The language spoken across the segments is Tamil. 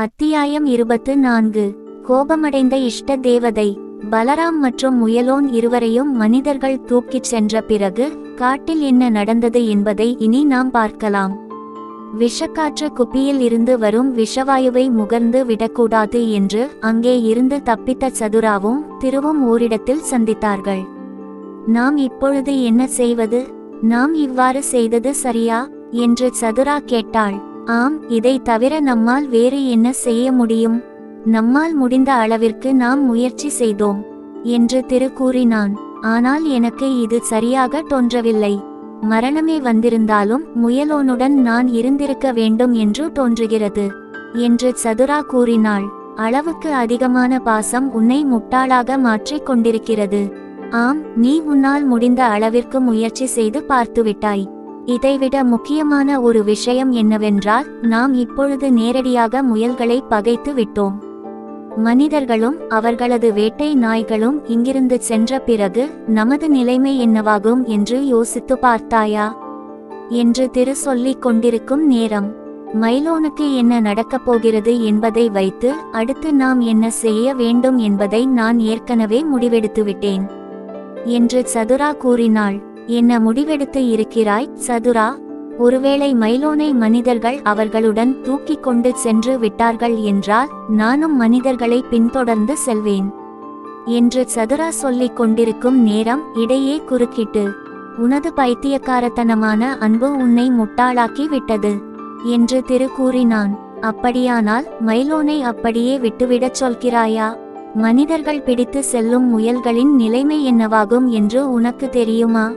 அத்தியாயம் இருபத்து நான்கு. கோபமடைந்த இஷ்ட தேவதை. பலராம் மற்றும் முயலோன் இருவரையும் மனிதர்கள் தூக்கிச் சென்ற பிறகு காட்டில் என்ன நடந்தது என்பதை இனி நாம் பார்க்கலாம். விஷக்காற்று குப்பியில் இருந்து வரும் விஷவாயுவை முகர்ந்து விடக்கூடாது என்று அங்கே இருந்து தப்பித்த சதுராவும் திருவும் ஓரிடத்தில் சந்தித்தார்கள். நாம் இப்பொழுது என்ன செய்வது? நாம் இவ்வாறு செய்தது சரியா? என்று சதுரா கேட்டாள். ஆம் இதை தவிர நம்மால் வேறு என்ன செய்ய முடியும்? நம்மால் முடிந்த அளவிற்கு நாம் முயற்சி செய்தோம் என்று திரு கூறினான். ஆனால் எனக்கு இது சரியாக தோன்றவில்லை. மரணமே வந்திருந்தாலும் முயலோனுடன் நான் இருந்திருக்க வேண்டும் என்று தோன்றுகிறது என்று சதுரா கூறினாள். அளவுக்கு அதிகமான பாசம் உன்னை முட்டாளாக மாற்றிக் கொண்டிருக்கிறது. ஆம் நீ உன்னால் முடிந்த அளவிற்கு முயற்சி செய்து பார்த்துவிட்டாய். இதைவிட முக்கியமான ஒரு விஷயம் என்னவென்றால் நாம் இப்பொழுது நேரடியாக முயல்களை பகைத்து விட்டோம். மனிதர்களும் அவர்களது வேட்டை நாய்களும் இங்கிருந்து சென்ற பிறகு நமது நிலைமை என்னவாகும் என்று யோசித்து பார்த்தாயா என்று திரு சொல்லிக் கொண்டிருக்கும் நேரம். மைலோனுக்கு என்ன நடக்கப் போகிறது என்பதை வைத்து அடுத்து நாம் என்ன செய்ய வேண்டும் என்பதை நான் ஏற்கனவே முடிவெடுத்துவிட்டேன் என்று சதுரா கூறினாள். என்ன முடிவெடுத்து இருக்கிறாய் சதுரா? ஒருவேளை மைலோனை மனிதர்கள் அவர்களுடன் தூக்கிக் கொண்டு சென்று விட்டார்கள் என்றால் நானும் மனிதர்களை பின்தொடர்ந்து செல்வேன். என்று சதுரா சொல்லிக் கொண்டிருக்கும் நேரம் இடையே குறுக்கிட்டு உனது பைத்தியக்காரத்தனமான அன்பு உன்னை முட்டாளாக்கி விட்டது என்று திரு கூறினான். அப்படியானால் மைலோனை அப்படியே விட்டுவிடச் சொல்கிறாயா? மனிதர்கள் பிடித்து செல்லும் முயல்களின் நிலைமை என்னவாகும் என்று உனக்கு தெரியுமா?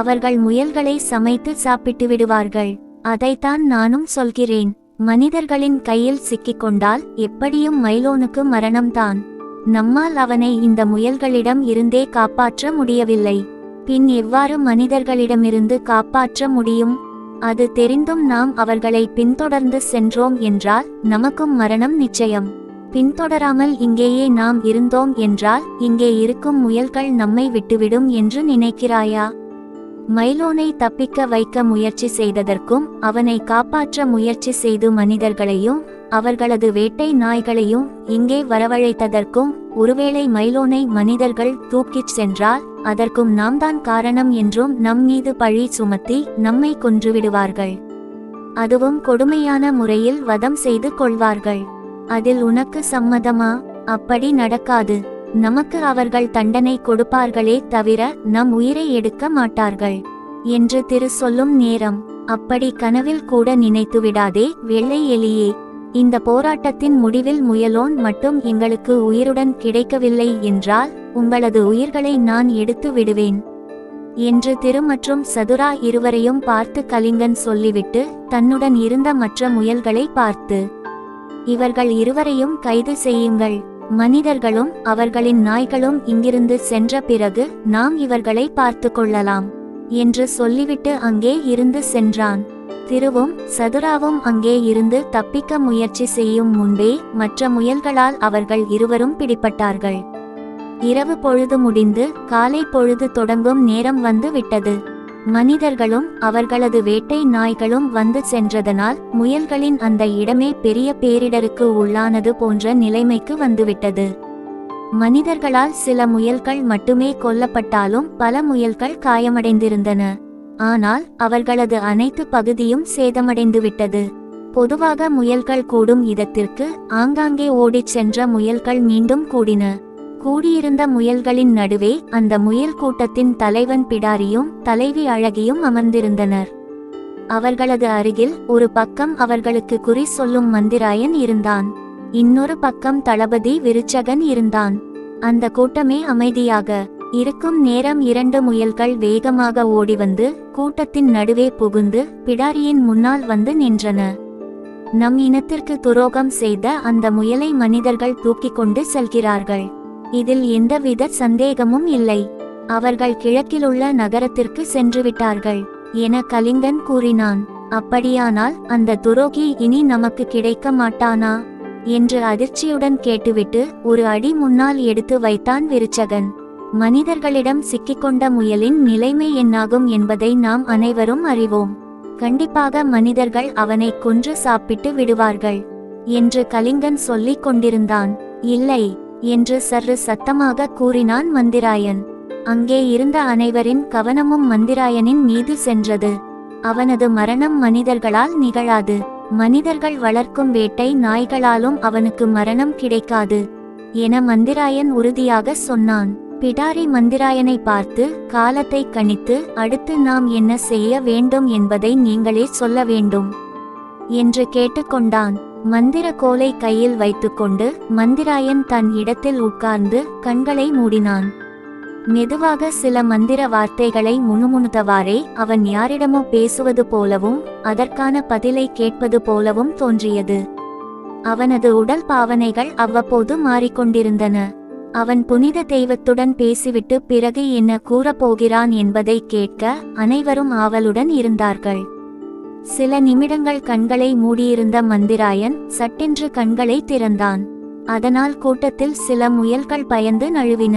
அவர்கள் முயல்களை சமைத்து சாப்பிட்டு விடுவார்கள். அதைத்தான் நானும் சொல்கிறேன். மனிதர்களின் கையில் சிக்கிக்கொண்டால் எப்படியும் மைலோனுக்கு மரணம்தான். நம்மால் அவனை இந்த முயல்களிடம் இருந்தே காப்பாற்ற முடியவில்லை. பின் எவ்வாறு மனிதர்களிடமிருந்து காப்பாற்ற முடியும்? அது தெரிந்தும் நாம் அவர்களை பின்தொடர்ந்து சென்றோம் என்றால் நமக்கும் மரணம் நிச்சயம். பின்தொடராமல் இங்கேயே நாம் இருந்தோம் என்றால் இங்கே இருக்கும் முயல்கள் நம்மை விட்டுவிடும் என்று நினைக்கிறாயா? மைலோனை தப்பிக்க வைக்க முயற்சி செய்ததற்கும் அவனை காப்பாற்ற முயற்சி செய்து மனிதர்களையும் அவர்களது வேட்டை நாய்களையும் இங்கே வரவழைத்ததற்கும் ஒருவேளை மைலோனை மனிதர்கள் தூக்கிச் சென்றால் அதற்கும் நாம் தான் காரணம் என்றும் நம் மீது பழி சுமத்தி நம்மை கொன்றுவிடுவார்கள். அதுவும் கொடுமையான முறையில் வதம் செய்து கொள்வார்கள். அதில் உனக்கு சம்மதமா? அப்படி நடக்காது. நமக்கு அவர்கள் தண்டனை கொடுப்பார்களே தவிர நம் உயிரை எடுக்க மாட்டார்கள் என்று திரு சொல்லும் நேரம். அப்படி கனவில் கூட நினைத்து விடாதே வெள்ளை எலியே. இந்த போராட்டத்தின் முடிவில் முயலோன் மட்டும் எங்களுக்கு உயிருடன் கிடைக்கவில்லை என்றால் உங்களது உயிர்களை நான் எடுத்து விடுவேன். என்று திரு மற்றும் சதுரா இருவரையும் பார்த்து கலிங்கன் சொல்லிவிட்டு தன்னுடன் இருந்த மற்ற முயல்களை பார்த்து இவர்கள் இருவரையும் கைது செய்யுங்கள். மனிதர்களும் அவர்களின் நாய்களும் இங்கிருந்து சென்ற பிறகு நாம் இவர்களை பார்த்து கொள்ளலாம் என்று சொல்லிவிட்டு அங்கே இருந்து சென்றான். திருவும் சதுராவும் அங்கே இருந்து தப்பிக்க முயற்சி செய்யும் முன்பே மற்ற முயல்களால் அவர்கள் இருவரும் பிடிபட்டார்கள். இரவு பொழுது முடிந்து காலை பொழுது தொடங்கும் நேரம் வந்து விட்டது. மனிதர்களும் அவர்களது வேட்டை நாய்களும் வந்து சென்றதனால் முயல்களின் அந்த இடமே பெரிய பேரிடருக்கு உள்ளானது போன்ற நிலைமைக்கு வந்துவிட்டது. மனிதர்களால் சில முயல்கள் மட்டுமே கொல்லப்பட்டாலும் பல முயல்கள் காயமடைந்திருந்தன. ஆனால் அவர்களது அனைத்து பகுதியும் சேதமடைந்துவிட்டது. பொதுவாக முயல்கள் கூடும் இடத்திற்கு ஆங்காங்கே ஓடிச் சென்ற முயல்கள் மீண்டும் கூடின. கூடியிருந்த முயல்களின் நடுவே அந்த முயல் கூட்டத்தின் தலைவன் பிடாரியும் தலைவி அழகியும் அமர்ந்திருந்தனர். அவர்களது அருகில் ஒரு பக்கம் அவர்களுக்கு குறி சொல்லும் மந்திராயன் இருந்தான். இன்னொரு பக்கம் தளபதி விருச்சகன் இருந்தான். அந்த கூட்டமே அமைதியாக இருக்கும் நேரம் இரண்டு முயல்கள் வேகமாக ஓடிவந்து கூட்டத்தின் நடுவே புகுந்து பிடாரியின் முன்னால் வந்து நின்றன. நம் இனத்திற்கு துரோகம் செய்த அந்த முயலை மனிதர்கள் தூக்கிக் கொண்டு செல்கிறார்கள். இதில் எந்தவித சந்தேகமும் இல்லை. அவர்கள் கிழக்கிலுள்ள நகரத்திற்கு சென்றுவிட்டார்கள். என கலிங்கன் கூறினான். அப்படியானால் அந்த துரோகி இனி நமக்கு கிடைக்க மாட்டானா? என்று அதிர்ச்சியுடன் கேட்டுவிட்டு ஒரு அடி முன்னால் எடுத்து வைத்தான் விருச்சகன். மனிதர்களிடம் சிக்கிக்கொண்ட முயலின் நிலைமை என்னாகும் என்பதை நாம் அனைவரும் அறிவோம். கண்டிப்பாக மனிதர்கள் அவனை கொன்று சாப்பிட்டு விடுவார்கள். என்று கலிங்கன் சொல்லிக் கொண்டிருந்தான். இல்லை. என்று சற்று சத்தமாக கூறினான் மந்திராயன். அங்கே இருந்த அனைவரின் கவனமும் மந்திராயனின் மீது சென்றது. அவனது மரணம் மனிதர்களால் நிகழாது. மனிதர்கள் வளர்க்கும் வேட்டை நாய்களாலும் அவனுக்கு மரணம் கிடைக்காது. என மந்திராயன் உறுதியாக சொன்னான். பிடாரி மந்திராயனை பார்த்து காலத்தை கணித்து அடுத்து நாம் என்ன செய்ய வேண்டும் என்பதை நீங்களே சொல்ல வேண்டும். என்று கேட்டுக்கொண்டான். மந்திர கோலை கையில் வைத்துக்கொண்டு மந்திராயன் தன் இடத்தில் உட்கார்ந்து கண்களை மூடினான். மெதுவாக சில மந்திர வார்த்தைகளை முணுமுணுத்தவாறே அவன் யாரிடமோ பேசுவது போலவும் அதற்கான பதிலை கேட்பது போலவும் தோன்றியது. அவனது உடல் பாவனைகள் அவ்வப்போது மாறிக்கொண்டிருந்தன. அவன் புனித தெய்வத்துடன் பேசிவிட்டு பிறகு என்ன கூறப்போகிறான் என்பதை கேட்க அனைவரும் ஆவலுடன் இருந்தார்கள். சில நிமிடங்கள் கண்களை மூடியிருந்த மந்திராயன் சட்டென்று கண்களை திறந்தான். அதனால் கூட்டத்தில் சில முயல்கள் பயந்து நழுவின.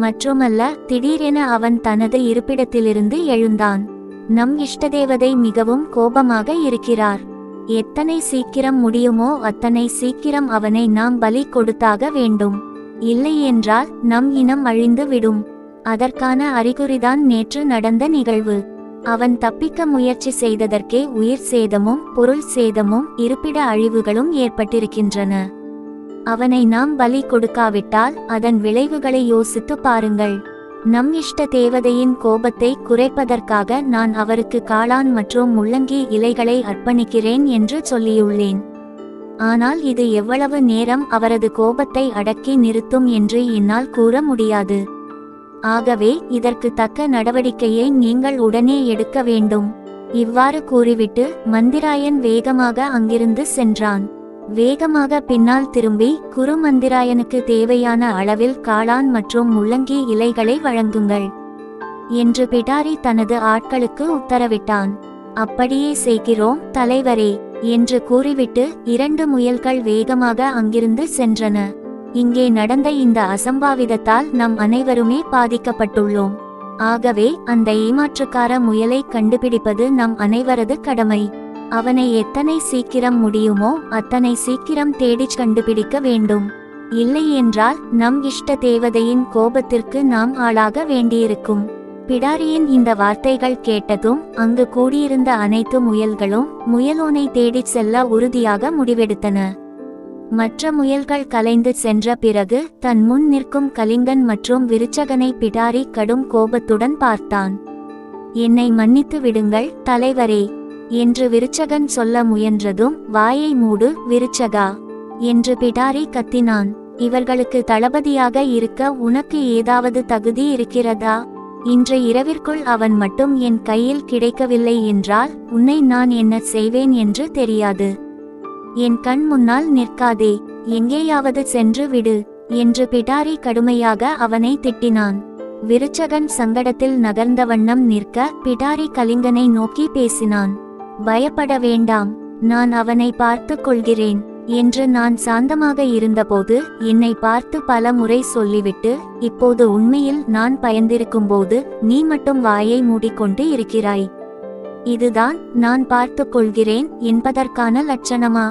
மற்றுமல்ல திடீரென அவன் தனது இருப்பிடத்திலிருந்து எழுந்தான். நம் இஷ்டதேவதை மிகவும் கோபமாக இருக்கிறார். எத்தனை சீக்கிரம் முடியுமோ அத்தனை சீக்கிரம் அவனை நாம் பலி கொடுத்தாக வேண்டும். இல்லை என்றால் நம் இனம் அழிந்து விடும். அதற்கான அறிகுறிதான் நேற்று நடந்த நிகழ்வு. அவன் தப்பிக்க முயற்சி செய்ததற்கே உயிர் சேதமும் பொருள் சேதமும் இருப்பிட அழிவுகளும் ஏற்பட்டிருக்கின்றன. அவனை நாம் பலி கொடுக்காவிட்டால் அதன் விளைவுகளை யோசித்து பாருங்கள். நம் இஷ்ட தேவதையின் கோபத்தை குறைப்பதற்காக நான் அவருக்கு காளான் மற்றும் முள்ளங்கி இலைகளை அர்ப்பணிக்கிறேன் என்று சொல்லியுள்ளேன். ஆனால் இது எவ்வளவு நேரம் அவரது கோபத்தை அடக்கி நிறுத்தும் என்று என்னால் கூற முடியாது. ஆகவே இதற்கு தக்க நடவடிக்கையை நீங்கள் உடனே எடுக்க வேண்டும். இவ்வாறு கூறிவிட்டு மந்திராயன் வேகமாக அங்கிருந்து சென்றான். வேகமாக பின்னால் திரும்பி குரு மந்திராயனுக்கு தேவையான அளவில் காளான் மற்றும் முள்ளங்கி இலைகளை வழங்குங்கள் என்று பிடாரி தனது ஆட்களுக்கு உத்தரவிட்டான். அப்படியே செய்கிறோம் தலைவரே என்று கூறிவிட்டு இரண்டு முயல்கள் வேகமாக அங்கிருந்து சென்றன. இங்கே நடந்த இந்த அசம்பாவிதத்தால் நம் அனைவருமே பாதிக்கப்பட்டுள்ளோம். ஆகவே அந்த ஏமாற்றுக்கார முயலை கண்டுபிடிப்பது நம் அனைவரது கடமை. அவனை எத்தனை சீக்கிரம் முடியுமோ அத்தனை சீக்கிரம் தேடிச் கண்டுபிடிக்க வேண்டும். இல்லை என்றால் நம் இஷ்ட தேவதையின் கோபத்திற்கு நாம் ஆளாக வேண்டியிருக்கும். பிடாரியின் இந்த வார்த்தைகள் கேட்டதும் அங்கு கூடியிருந்த அனைத்து முயல்களும் முயலோனை தேடிச் செல்ல உறுதியாக முடிவெடுத்தன. மற்ற முயல்கள் கலைந்து சென்ற பிறகு தன் முன் நிற்கும் கலிங்கன் மற்றும் விருச்சகனை பிடாரி கடும் கோபத்துடன் பார்த்தான். என்னை மன்னித்து விடுங்கள் தலைவரே என்று விருச்சகன் சொல்ல முயன்றதும் வாயை மூடு விருச்சகா என்று பிடாரி கத்தினான். இவர்களுக்கு தளபதியாக இருக்க உனக்கு ஏதாவது தகுதி இருக்கிறதா? இன்று இரவிற்குள் அவன் மட்டும் என் கையில் கிடைக்கவில்லை என்றால் உன்னை நான் என்ன செய்வேன் என்று தெரியாது. என் கண் முன்னால் நிற்காதே எங்கேயாவது சென்று விடு என்று பிடாரி கடுமையாக அவனை திட்டினான். விருச்சகன் சங்கடத்தில் நகர்ந்த வண்ணம் நிற்க பிடாரி கலிங்கனை நோக்கி பேசினான். பயப்பட வேண்டாம் நான் அவனை பார்த்து கொள்கிறேன் என்று நான் சாந்தமாக இருந்தபோது என்னை பார்த்து பல முறை சொல்லிவிட்டு இப்போது உண்மையில் நான் பயந்திருக்கும்போது நீ மட்டும் வாயை மூடிக்கொண்டு இருக்கிறாய். இதுதான் நான் பார்த்து கொள்கிறேன் என்பதற்கான லட்சணமா?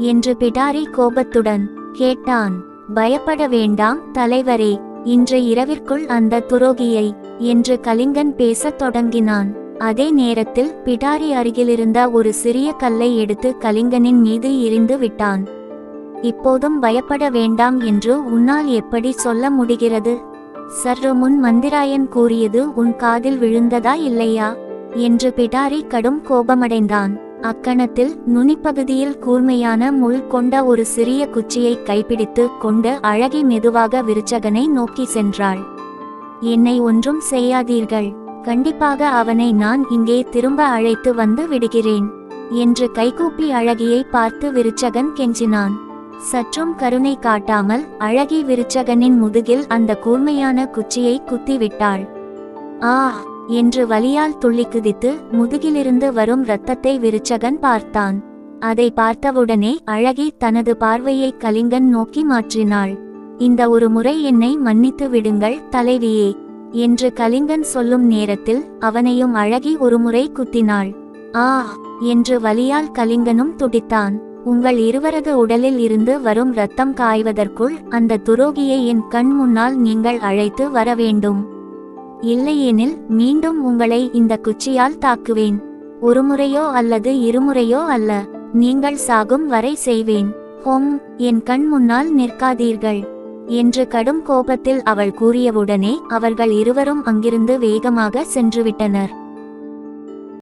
என்று பிடாரி கோபத்துடன் கேட்டான். பயப்பட வேண்டாம் தலைவரே இன்று இரவிற்குள் அந்த துரோகியை என்று கலிங்கன் பேசத் தொடங்கினான். அதே நேரத்தில் பிடாரி அருகிலிருந்த ஒரு சிறிய கல்லை எடுத்து கலிங்கனின் மீது எரிந்து விட்டான். இப்போதும் பயப்பட வேண்டாம் என்று உன்னால் எப்படி சொல்ல முடிகிறது? சற்று முன் மந்திராயன் கூறியது உன் காதில் விழுந்ததா இல்லையா? என்று பிடாரி கடும் கோபமடைந்தான். அக்கணத்தில் நுனிப்பகுதியில் கூர்மையான முள் கொண்ட ஒரு சிறிய குச்சியை கைப்பிடித்து கொண்டு அழகி மெதுவாக விருச்சகனை நோக்கி சென்றாள். என்னை ஒன்றும் செய்யாதீர்கள். கண்டிப்பாக அவனை நான் இங்கே திரும்ப அழைத்து வந்து விடுகிறேன் என்று கைகூப்பி அழகியை பார்த்து விருச்சகன் கெஞ்சினான். சற்றும் கருணை காட்டாமல் அழகி விருச்சகனின் முதுகில் அந்த கூர்மையான குச்சியை குத்திவிட்டாள். ஆ என்று வலியால் துள்ளி குதித்து முதுகிலிருந்து வரும் இரத்தத்தை விருச்சகன் பார்த்தான். அதை பார்த்தவுடனே அழகி தனது பார்வையை கலிங்கன் நோக்கி மாற்றினாள். இந்த ஒரு முறை என்னை மன்னித்து விடுங்கள் தலைவியே என்று கலிங்கன் சொல்லும் நேரத்தில் அவனையும் அழகி ஒருமுறை குத்தினாள். ஆ என்று வலியால் கலிங்கனும் துடித்தான். உங்கள் இருவரது உடலில் இருந்து வரும் ரத்தம் காய்வதற்குள் அந்த துரோகியை என் கண் முன்னால் நீங்கள் அழைத்து வர வேண்டும் இல்லையெனில் மீண்டும் உங்களை இந்த குச்சியால் தாக்குவேன். ஒருமுறையோ அல்லது இருமுறையோ அல்ல. நீங்கள் சாகும் வரை செய்வேன். ஹோம் என் கண் முன்னால் நிற்காதீர்கள். என்று கடும் கோபத்தில் அவள் கூறியவுடனே அவர்கள் இருவரும் அங்கிருந்து வேகமாக சென்றுவிட்டனர்.